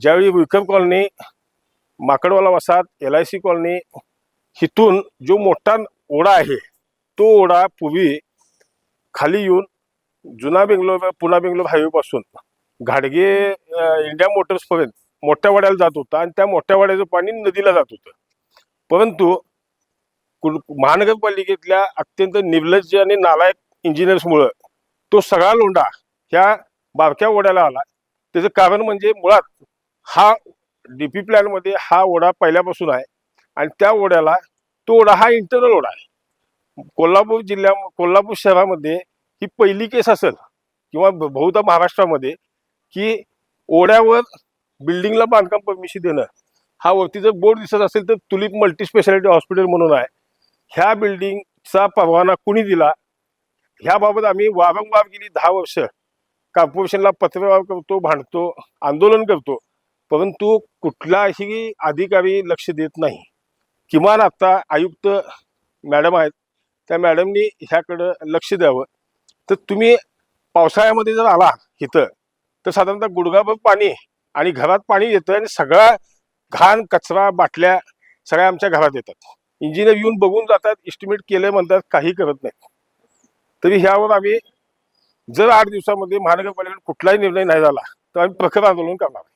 ज्यावेळी विक्रम कॉलनी माकडवाला वसाहत L I C colony हिथून जो मोठा ओढा आहे तो ओढा पूर्वी खाली येऊन जुना बेंगलोर पुणा बेंगलोर हायवेपासून घाडगे इंडिया मोटर्सपर्यंत मोठ्या वाड्याला जात होता आणि त्या मोठ्या वाड्याचं पाणी नदीला जात होतं. परंतु महानगरपालिकेतल्या अत्यंत निर्लज्ज आणि नालायक इंजिनियर्समुळं तो सगळा लोंढा ह्या बारक्या ओढ्याला आला. त्याचं कारण म्हणजे मुळात हा डी पी प्लॅनमध्ये हा ओढा पहिल्यापासून आहे. आणि त्या ओढ्याला तो ओढा हा इंटरनल ओढा आहे. कोल्हापूर जिल्ह्या कोल्हापूर शहरामध्ये ही पहिली केस असेल किंवा बहुधा महाराष्ट्रामध्ये की ओढ्यावर बिल्डिंगला बांधकाम परमिशन देणं. हा वरती जर बोर्ड दिसत असेल तर तुलिप मल्टी स्पेशालिटी हॉस्पिटल म्हणून आहे. ह्या बिल्डिंगचा परवाना कुणी दिला? ह्याबाबत आम्ही वारंवार गेली दहा वर्ष. कॉर्पोरेशनला पत्रव्यवहार करतो भांडतो आंदोलन करतो. परंतु कुठलाही अधिकारी लक्ष देत नाही. किमान आत्ता आयुक्त मॅडम आहेत त्या मॅडमनी ह्याकडं लक्ष द्यावं. तर तुम्ही पावसाळ्यामध्ये जर आला इथं तर साधारणतः गुडघाभर पाणी आणि घरात पाणी येतं आणि सगळा घाण कचरा बाटल्या सगळ्या आमच्या घरात येतात. इंजिनियर येऊन बघून जातात इस्टिमेट केलं म्हणतात काही करत नाही तरी ह्यावर आम्ही जर आठ दिवसामध्ये महानगरपालिकेने कुठलाही निर्णय नाही झाला तर आम्ही प्रखर आंदोलन करणार.